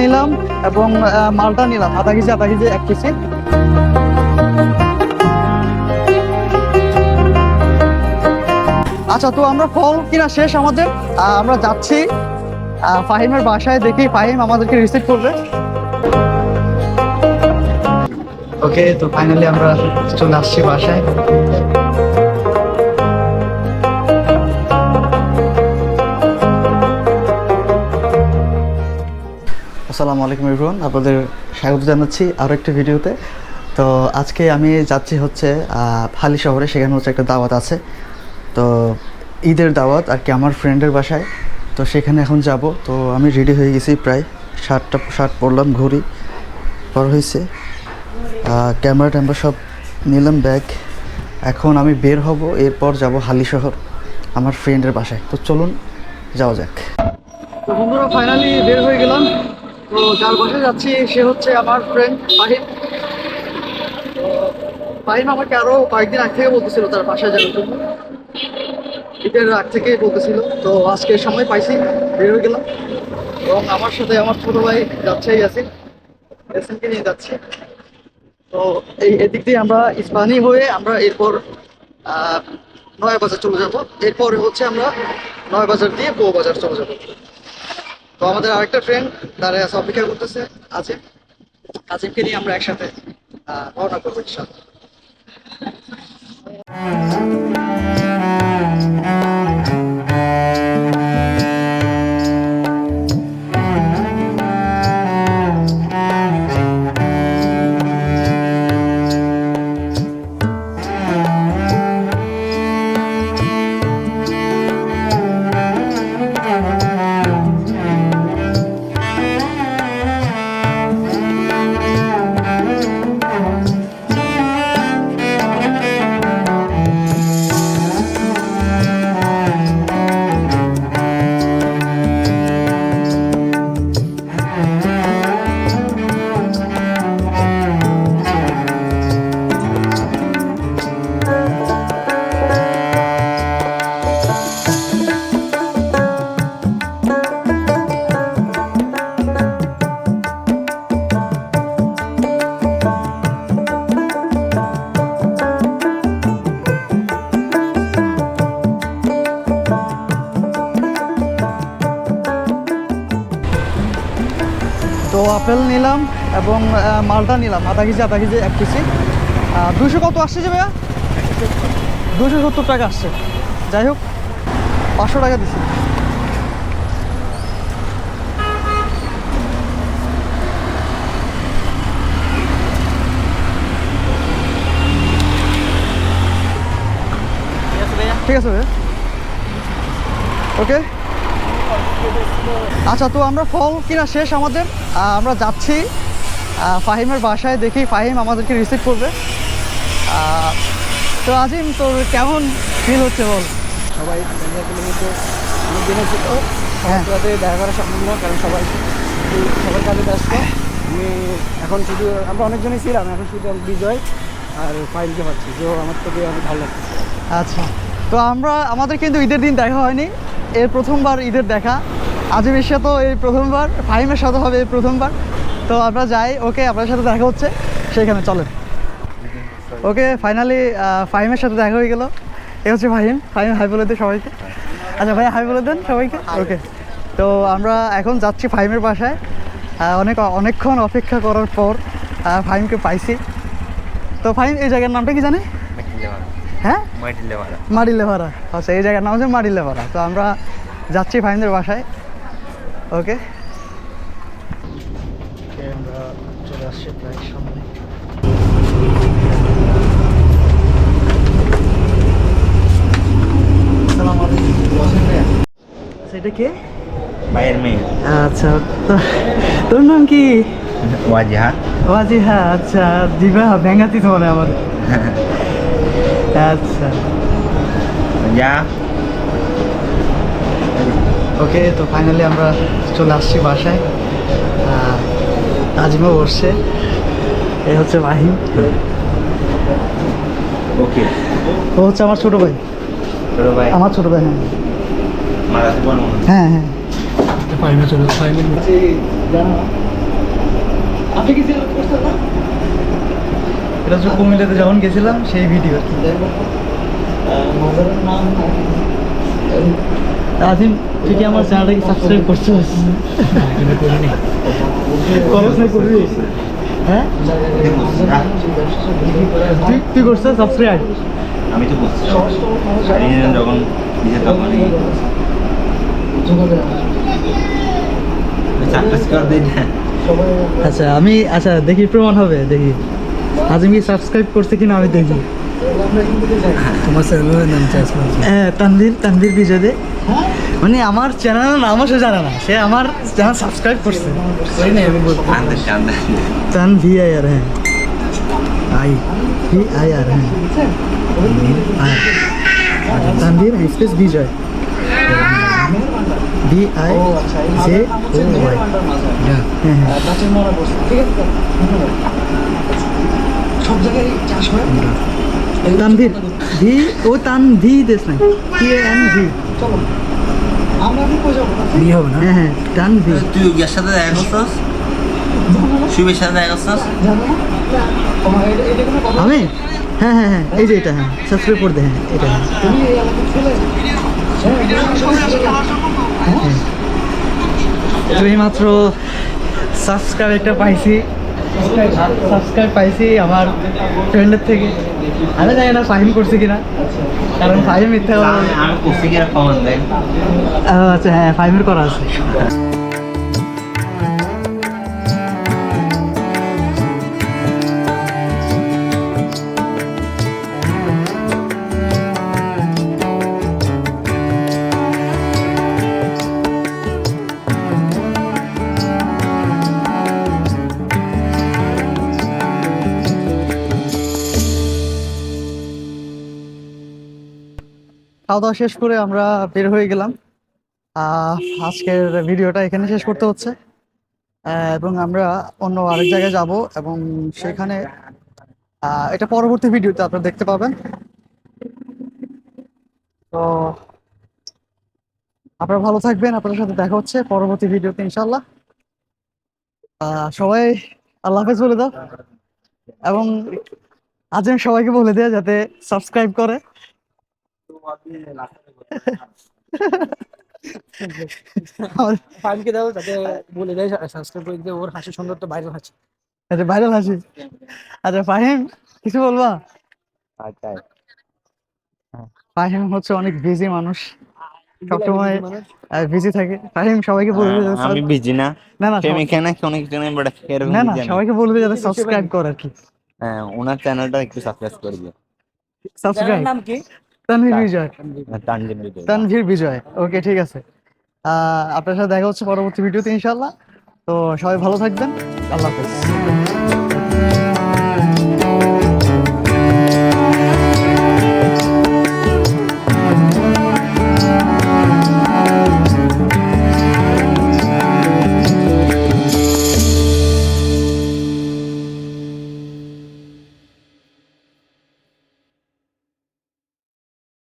নিলাম এবং মালটা নিলাম। আধা কেজি আধা কেজি, এক কেজি। আচ্ছা তো আমরা ফল কিনা শেষ আমাদের। আমরা যাচ্ছি। ফাহিমের বাসায় দেখি ফাহিম আমাদেরকে রিসিভ করবে। ওকে তো ফাইনালি আমরা চলে আসছি বাসায়। আসসালামু আলাইকুম এভরিওয়ান আপনাদের স্বাগত জানাচ্ছি আরও একটা ভিডিওতে। তো আজকে আমি যাচ্ছি হচ্ছে হালি শহরে, সেখানে হচ্ছে একটা দাওয়াত আছে। তো ঈদের দাওয়াত আর কি আমার ফ্রেন্ডের বাসায়। তো সেখানে এখন যাব। তো আমি রেডি হয়ে গেছি প্রায় শার্টটা শার্ট পরলাম ঘড়ি, পর হয়েছে ক্যামেরা ট্যামেরা সব নিলাম ব্যাগ এখন আমি বের হব, এরপর যাব হালি শহর, আমার ফ্রেন্ডের বাসায়। তো চলুন, যাওয়া যাক। তো বন্ধুরা ফাইনালি বের হয়ে গেলাম। তো যার বাসায় যাচ্ছি, সে হচ্ছে আমার ফ্রেন্ড ফাহিম। ফাহিম আমাকে আরও কয়েকদিন আগ থেকে বলতেছিল তার বাসায় যাওয়ার জন্য। ঈদের আগ থেকেই বলতেছিল। তো আজকে সময় পাইছি, বের হয়ে গেলাম। এবং আমার সাথে আমার ছোট ভাই যাচ্ছে, ইয়াসিন। ইয়াসিনকে নিয়ে যাচ্ছি। তো এই এদিক দিয়ে আমরা ইস্পানি হয়ে আমরা এরপর নয় বাজার চলে যাব। এরপর হচ্ছে আমরা নয় বাজার দিয়ে বউ বাজার চলে যাব। তো আমাদের আরেকটা ফ্রেন্ড তারা আছে অপেক্ষা করতেছে, আছে? আজিমকে নিয়ে আমরা একসাথে রওনা করব ইনশাল্লাহ এবং মালটা নিলাম। আধা কেজি আধা কেজি, এক কেজি। দুশো কত আসছে যে ভাইয়া? দুশো সত্তর টাকা আসছে। যাই হোক, পাঁচশো টাকা দিছি। ঠিক আছে ভাইয়া। ওকে। আচ্ছা তো আমরা ফল কিনা শেষ আমাদের। আমরা যাচ্ছি। ফাহিমের বাসায় দেখি ফাহিম আমাদেরকে রিসিভ করবে। তো আজিম তোর কেমন ফিল হচ্ছে বল? সবাই অনেক দিন তো হ্যাঁ। সাথে দেখা করা সম্ভব না কারণ সবাই সবার কাজে ব্যস্ত। আমি এখন শুধু আমরা অনেকজনই ছিলাম এখন শুধু বিজয় আর ফাইলকে পাচ্ছি যে আমার থেকে অনেক ভালো লাগছে আচ্ছা তো আমরা আমাদের কিন্তু ঈদের দিন দেখা হয়নি এর প্রথমবার ঈদের দেখা। আজিমের সাথে এই প্রথমবার ফাহিমের সাথে হবে এই প্রথমবার। তো আমরা যাই। ওকে আপনার সাথে দেখা হচ্ছে। সেইখানে চলেন। ওকে ফাইনালি ফাহিমের সাথে দেখা হয়ে গেল। এ হচ্ছে ফাহিম। ফাহিম হাই বলে দেন সবাইকে। আচ্ছা ভাই হাই বলে দেন সবাইকে। ওকে তো আমরা এখন যাচ্ছি ফাহিমের বাসায়। অনেক অনেকক্ষণ অপেক্ষা করার পর ফাহিমকে পাইছি। তো ফাহিম এই জায়গার নামটা কি জানে? হ্যাঁ? মারিলেভারা আচ্ছা এই জায়গার নাম হচ্ছে মারিলেভারা তো আমরা যাচ্ছি ফাইনদের বাসায়। ওকে আমরা আসছি প্রায় আলাইকুম। আচ্ছা, এটা কে? বাইরের মেয়ে। আচ্ছা তোর নাম কি? ওয়াজিহা। বাজি আচ্ছা দিবা ব্যাঙ্গাতি তো মনে হয় আমার। আচ্ছা। যা। ওকে তো ফাইনালি আমরা চলে আসছি বাসায়। আজিমও বসছে। এই হচ্ছে মাহিম। ওকে। ও হচ্ছে আমার ছোট ভাই। ছোট ভাই। আমার ছোট ভাই হ্যাঁ। মারা হ্যাঁ। হ্যাঁ কি না? এটা হচ্ছে কুমিল্লাতে যখন গেছিলাম সেই ভিডিও আর আজিম তুই কি আমার চ্যানেলটাকে সাবস্ক্রাইব করছিস? করস না করবি? হ্যাঁ? তুই তুই করছিস সাবস্ক্রাইব আমি তো বলছি যখন নিজে তখন চারটা স্কোয়ার দিই। না আচ্ছা আমি আচ্ছা দেখি প্রমাণ হবে দেখি। আজিম কি সাবস্ক্রাইব করছে কিনা আমি দেখি। তোমার চ্যানেলের নাম হ্যাঁ তানভীর তানভীর বিজয় দে মানে আমার চ্যানেলের নামও সে জানে না। সে আমার চ্যানেল সাবস্ক্রাইব করছে। তান ভি আই আর হ্যাঁ। আই ভি আই আর হ্যাঁ। Tanvir space Bijoy B I J O Y হ্যাঁ হ্যাঁ। সব জায়গায় চাষ হয়? তানভীর। ভি ও তান ভি দেশ নাই। T N V. কি হবে না? হ্যাঁ হ্যাঁ তান ভি তুই ইয়ার সাথে দেখা করছিস? শুভের সাথে দেখা করছিস? জানো না তোমার এটা এটা কোনো কথা আমি? হ্যাঁ হ্যাঁ হ্যাঁ এই যে এটা হ্যাঁ সাবস্ক্রাইব করে দে হ্যাঁ এটা হ্যাঁ। হ্যাঁ। তো মাত্র সাবস্ক্রাইব একটা পাইছি। সাবস্ক্রাইব পাইছি আমার ফ্রেন্ডের থেকে। আমি জানি না ফাহিম করছে কিনা। কারণ ফাহিম মিথ্যা আমি করছি কিনা কমান দেয় আচ্ছা হ্যাঁ ফাহিমের করা আছে। খাওয়া দাওয়া শেষ করে আমরা বের হয়ে গেলাম। আজকের ভিডিওটা এখানে শেষ করতে হচ্ছে। এবং আমরা অন্য আরেক জায়গায় যাব এবং সেখানে এটা পরবর্তী ভিডিওতে আপনারা দেখতে পাবেন। তো আপনারা ভালো থাকবেন, আপনাদের সাথে দেখা হচ্ছে পরবর্তী ভিডিওতে ইনশাল্লাহ সবাই আল্লাহ হাফেজ বলে দাও। এবং আজম সবাইকে বলে দেয় যাতে সাবস্ক্রাইব করে। আমাদের দাও যাতে বলে দেয় সাবস্ক্রাইব করে ওর হাসি সুন্দর তো বাইরে হাসি। আচ্ছা ভাইরাল হাসি। আচ্ছা ফাহিম কিছু বলবা? আচ্ছা। ফাহিম হচ্ছে অনেক বিজি মানুষ। সবসময় বিজি থাকে। ফাহিম সবাইকে বলবে আমি বিজি না। না না সবাই- এখানে অনেক জনে বড় এরকম না না সবাইকে বলবে যাতে সাবস্ক্রাইব করে আর কি। হ্যাঁ ওনার চ্যানেলটা একটু সাবস্ক্রাইব করে দিও সাবস্ক্রাইব নাম কি? তানভীর বিজয়। তানভীর বিজয়। ওকে ঠিক আছে। আহ, আপনার সাথে দেখা হচ্ছে পরবর্তী ভিডিওতে ইনশাল্লাহ তো সবাই ভালো থাকবেন। আল্লাহ হাফেজ।